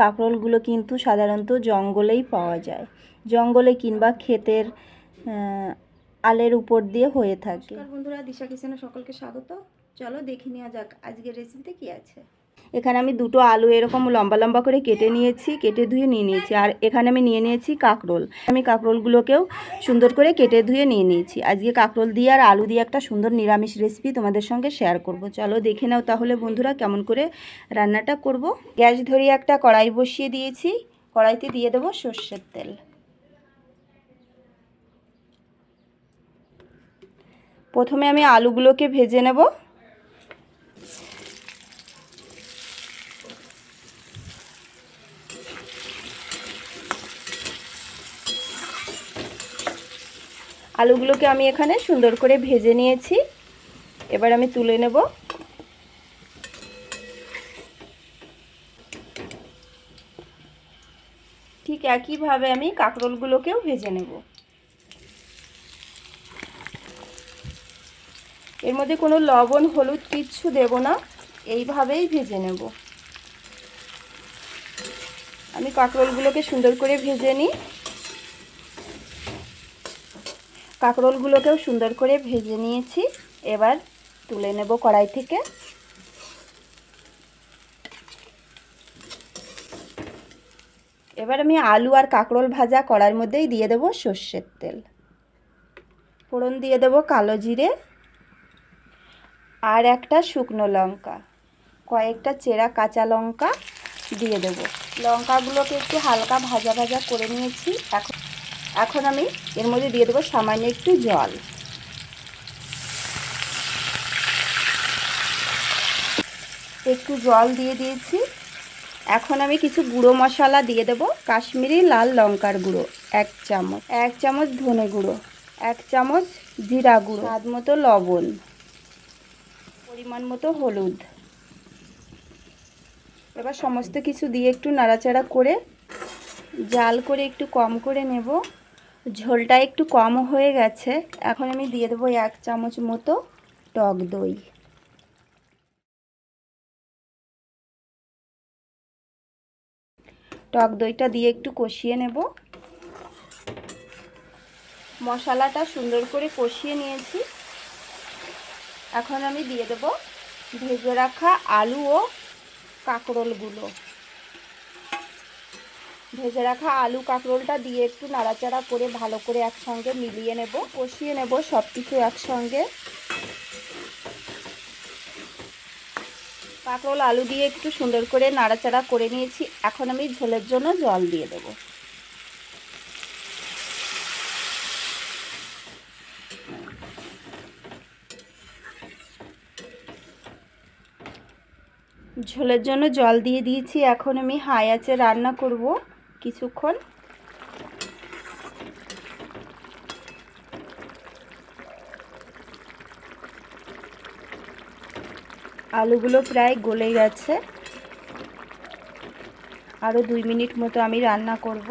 কাঁকরোলগুলো কিন্তু সাধারণত জঙ্গলেই পাওয়া যায়। জঙ্গলে কিংবা ক্ষেতের আলের উপর দিয়ে হয়ে থাকে। বন্ধুরা, দিশা কিচেনে সকলকে স্বাগত। চলো দেখে নেওয়া যাক আজকের রেসিপিতে কি আছে। এখানে আমি দুটো আলু এরকম লম্বা লম্বা করে কেটে নিয়েছি, কেটে ধুয়ে নিয়ে নিয়েছি। আর এখানে আমি নিয়ে নিয়েছি কাঁকরোল। আমি কাঁকরোলগুলোকেও সুন্দর করে কেটে ধুয়ে নিয়ে নিয়েছি। আজকে কাঁকরোল দিয়ে আর আলু দিয়ে একটা সুন্দর নিরামিষ রেসিপি তোমাদের সঙ্গে শেয়ার করব। চলো দেখে নাও তাহলে বন্ধুরা কেমন করে রান্নাটা করব। গ্যাস ধরিয়ে একটা কড়াই বসিয়ে দিয়েছি। কড়াইতে দিয়ে দেবো সর্ষের তেল। প্রথমে আমি আলুগুলোকে ভেজে নেব। আলুগুলোকে আমি এখানে সুন্দর করে ভেজে নিয়েছি। এবার আমি তুলে নেব। ঠিক একইভাবে আমি কাঁকরোলগুলোকেও ভেজে নেব। এর মধ্যে কোনো লবণ, হলুদ কিচ্ছু দেব না। এইভাবেই ভেজে নেব। আমি কাঁকরোলগুলোকে সুন্দর করে ভেজে নিই। কাঁকরোলগুলোকেও সুন্দর করে ভেজে নিয়েছি। এবার তুলে নেব কড়াই থেকে। এবার আমি আলু আর কাঁকরোল ভাজা কড়ার মধ্যেই দিয়ে দেব সর্ষের তেল। ফোড়ন দিয়ে দেব কালো জিরে আর একটা শুকনো লঙ্কা। কয়েকটা চেরা কাঁচা লঙ্কা দিয়ে দেব। লঙ্কাগুলোকে একটু হালকা ভাজা ভাজা করে নিয়েছি। এখন এখন আমি এর মধ্যে দিয়ে দেবো সামান্য একটু জল। একটু জল দিয়ে দিয়েছি। এখন আমি কিছু গুঁড়ো মশলা দিয়ে দেবো কাশ্মীরি লাল লঙ্কার গুঁড়ো, এক চামচ। এক চামচ ধনে গুঁড়ো, এক চামচ জিরা গুঁড়ো, স্বাদ মতো লবণ, পরিমাণ মতো হলুদ। এবার সমস্ত কিছু দিয়ে একটু নাড়াচাড়া করে জাল করে একটু কম করে নেব। ঝোলটা একটু কম হয়ে গেছে। এখন আমি দিয়ে দেবো এক চামচ মতো টক দই। টক দইটা দিয়ে একটু কষিয়ে নেব। মশলাটা সুন্দর করে কষিয়ে নিয়েছি। এখন আমি দিয়ে দেব ভেজে রাখা আলু ও কাঁকরোলগুলো। ভেজে রাখা আলু কাঁকরোলটা দিয়ে একটু নাড়াচাড়া করে ভালো করে একসঙ্গে মিলিয়ে নেব। কষিয়ে নেব সব কিছু একসঙ্গে। কাঁকরোল, আলু দিয়ে একটু সুন্দর করে নাড়াচাড়া করে নিয়েছি। এখন আমি ঝোলের জন্য জল দিয়ে দেব। ঝোলের জন্য জল দিয়ে দিয়েছি। এখন আমি হাই আঁচে রান্না করব। কিছুক্ষণ। আলুগুলো প্রায় গলে গেছে। আরও দুই মিনিট মতো আমি রান্না করব।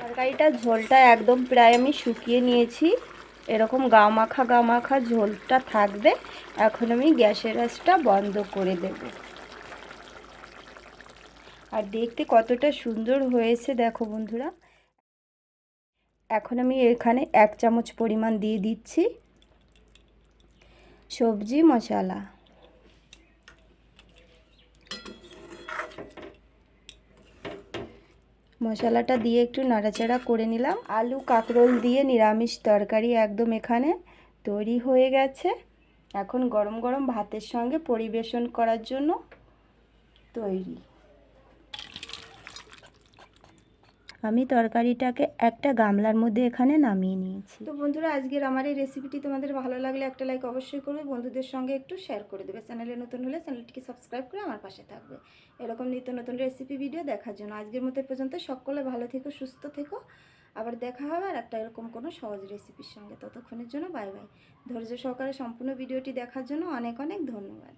তরকারিটা ঝোলটা একদম প্রায় আমি শুকিয়ে নিয়েছি। এরকম গা মাখা গা মাখা ঝোলটা থাকবে। এখন আমি গ্যাসের আঁচটা বন্ধ করে দেবো। আর দেখতে কতটা সুন্দর হয়েছে, দেখো বন্ধুরা। এখন আমি এখানে এক চামচ পরিমাণ দিয়ে দিচ্ছি সবজি মশলা। মশলাটা দিয়ে একটু নাড়াচাড়া করে নিলাম। আলু, কাঁকরোল দিয়ে নিরামিষ তরকারি একদম এখানে তৈরি হয়ে গেছে। এখন গরম গরম ভাতের সঙ্গে পরিবেশন করার জন্য তৈরি। আমি তরকারিটাকে একটা গামলার মধ্যে এখানে নামিয়ে নিয়েছি। তো বন্ধুরা, আজকের আমার এই রেসিপিটি তোমাদের ভালো লাগলে একটা লাইক অবশ্যই করবে, বন্ধুদের সঙ্গে একটু শেয়ার করে দেবে। চ্যানেলে নতুন হলে চ্যানেলটিকে সাবস্ক্রাইব করে আমার পাশে থাকবে। এরকম নিত্য নতুন রেসিপি ভিডিও দেখার জন্য আজকের মতো পর্যন্ত। সকলে ভালো থেকো, সুস্থ থেকো। আবার দেখা হবে আর একটা এরকম কোনো সহজ রেসিপির সঙ্গে। ততক্ষণের জন্য বাই বাই ধৈর্য সহকারে সম্পূর্ণ ভিডিওটি দেখার জন্য অনেক অনেক ধন্যবাদ।